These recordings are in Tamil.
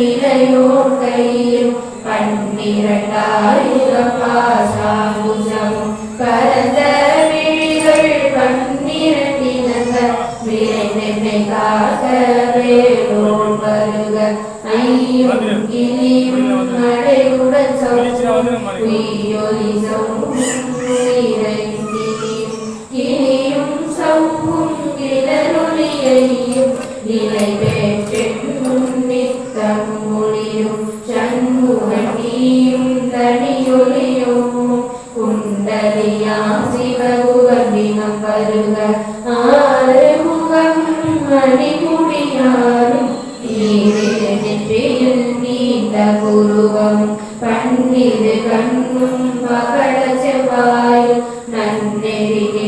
இளையோர் கையில் பன்னிரண்டாயிரம் பாசாங்குசமும் பரந்த விழிகள் பன்னிரண்டினங்க விரைந்தென்னை காக்க வேலோன் வருக ஐயும் கிளியும் நடையுடன் சௌரும் உயிரொலி சௌரும் ഒലിയും കണിയൊലിയോ കുണ്ടലിയാ ശിവകുവലിനം വരുക ആരമുഖം മണിമുടിയാലും നീണ്ട കുരുവം പന്നിരു കണ്ണും പകട ചെവായും നന്നെതിരെ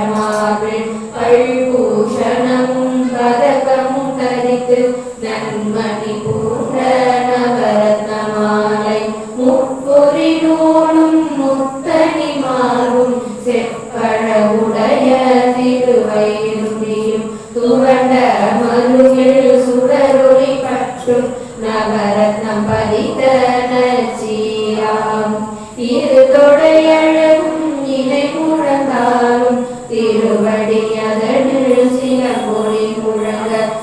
புயந்தழகிய மாவில் தரித்து நன்மணி பூண்ட நவரத்ன மாலை. முப்பொறி நூலும் முத்தனி மாறும். செப்பழ உடைய திருவயிறுதியும் துவண்ட மருகில் சுடரொளி பற்றும். நவரத்னம் பதித்த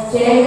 Segue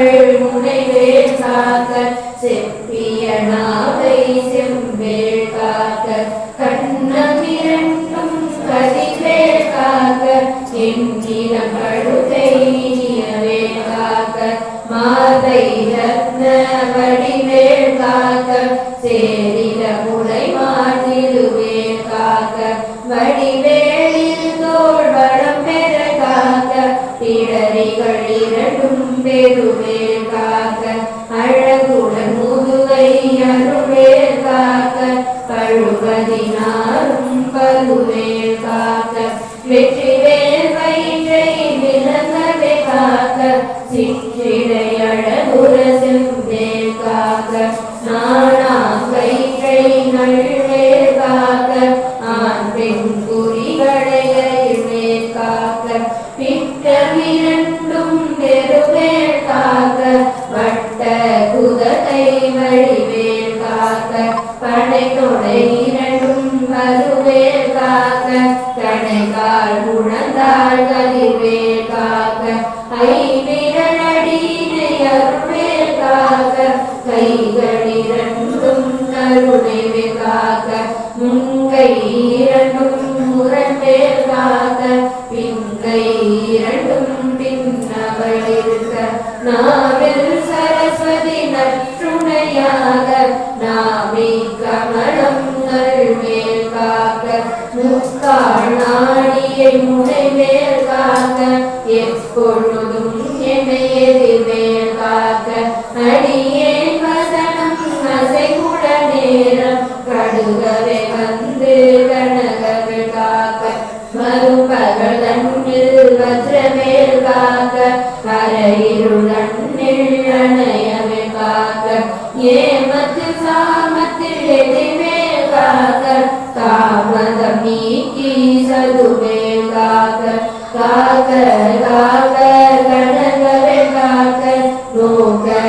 திருவள் முனைவேல் காக்க செப்பிய நாவை செம்பேல் காக்க கண்ணம் இரண்டும் கதிவேல் காக்க எண்ணின கழுத்தை இனியவே காக்க மாதை ரத்ன வடிவேல் காக்க சேரில முளை மாற்றிடுவேல் காக்க வடிவேலில் தோள் வளம் பெற காக்க பிடரிகள் இரண்டும் பெருவேல் காக்க அழகுடன் முதுகை அருவேல் காக்க பழுவதினாரும் பருவேல் காக்க வெற்றிவேல் வயிற்றை விளங்கவே காக்க சிற்றிடை அழகுர செம்பேல் காக்க படை தொடை இரண்டும் வருவேல் காக்க கடைகால் முழந்தாள் கதிர்வேல் காக்க ஐவிரலடியினை அருள்வேல் காக்க கைகள் இரண்டும் கருணை காக்க முன்கை இரண்டும் முரண்வேல் காக்க பின்கை இரண்டும் பின்னவள் இருக்க நாவில் முக்காணாடியை முனைவேல் காக்க எப்பொழுதும் என்னை எதிர்வேல் காக்க அடியேன் வசனம் அசைகுட நேரம் கடுகவே வந்து கனகவே காக்க. மறுபகல் தன்னில் வஜ்ரமேல் காக்க கரையில் कर काकर काकर काकर कनकर काकर नोकर